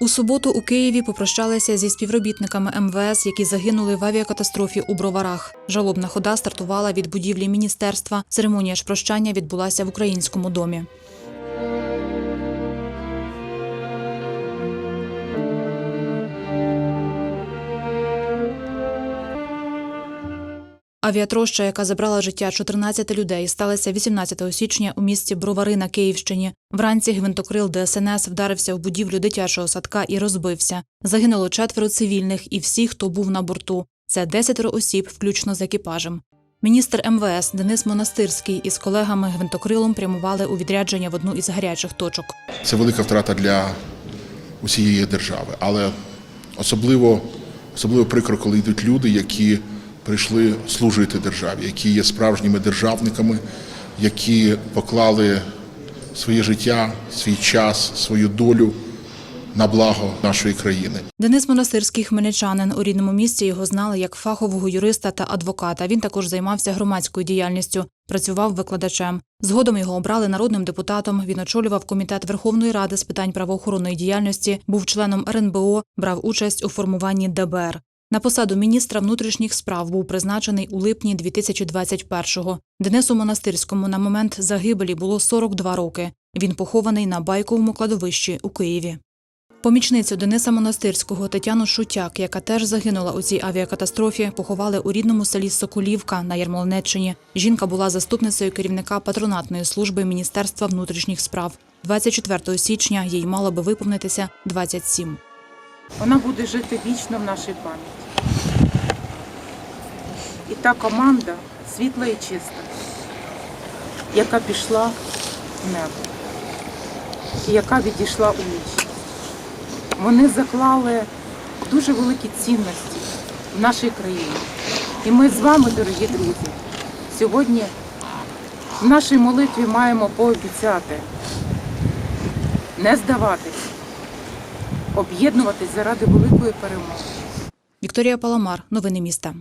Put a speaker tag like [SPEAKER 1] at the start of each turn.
[SPEAKER 1] У суботу у Києві попрощалися зі співробітниками МВС, які загинули в авіакатастрофі у Броварах. Жалобна хода стартувала від будівлі міністерства. Церемонія ж прощання відбулася в українському домі. Авіатроща, яка забрала життя 14 людей, сталася 18 січня у місті Бровари на Київщині. Вранці гвинтокрил ДСНС вдарився в будівлю дитячого садка і розбився. Загинуло четверо цивільних і всі, хто був на борту. Це десятеро осіб, включно з екіпажем. Міністр МВС Денис Монастирський із колегами гвинтокрилом прямували у відрядження в одну із гарячих точок.
[SPEAKER 2] Це велика втрата для усієї держави. Але особливо, особливо прикро, коли йдуть люди, які прийшли служити державі, які є справжніми державниками, які поклали своє життя, свій час, свою долю на благо нашої країни.
[SPEAKER 1] Денис Монастирський хмельничанин. У рідному місті його знали як фахового юриста та адвоката. Він також займався громадською діяльністю, працював викладачем. Згодом його обрали народним депутатом. Він очолював комітет Верховної Ради з питань правоохоронної діяльності, був членом РНБО, брав участь у формуванні ДБР. На посаду міністра внутрішніх справ був призначений у липні 2021-го. Денису Монастирському на момент загибелі було 42 роки. Він похований на байковому кладовищі у Києві. Помічницю Дениса Монастирського Тетяну Шутяк, яка теж загинула у цій авіакатастрофі, поховали у рідному селі Соколівка на Ярмолинеччині. Жінка була заступницею керівника патронатної служби Міністерства внутрішніх справ. 24 січня їй мало би виповнитися 27.
[SPEAKER 3] Вона буде жити вічно в нашій пам'яті. І та команда світла і чиста, яка пішла в небо і яка відійшла у вічність. Вони заклали дуже великі цінності в нашій країні. І ми з вами, дорогі друзі, сьогодні в нашій молитві маємо пообіцяти не здаватись, об'єднуватись заради великої перемоги.
[SPEAKER 1] Вікторія Паламар, новини міста.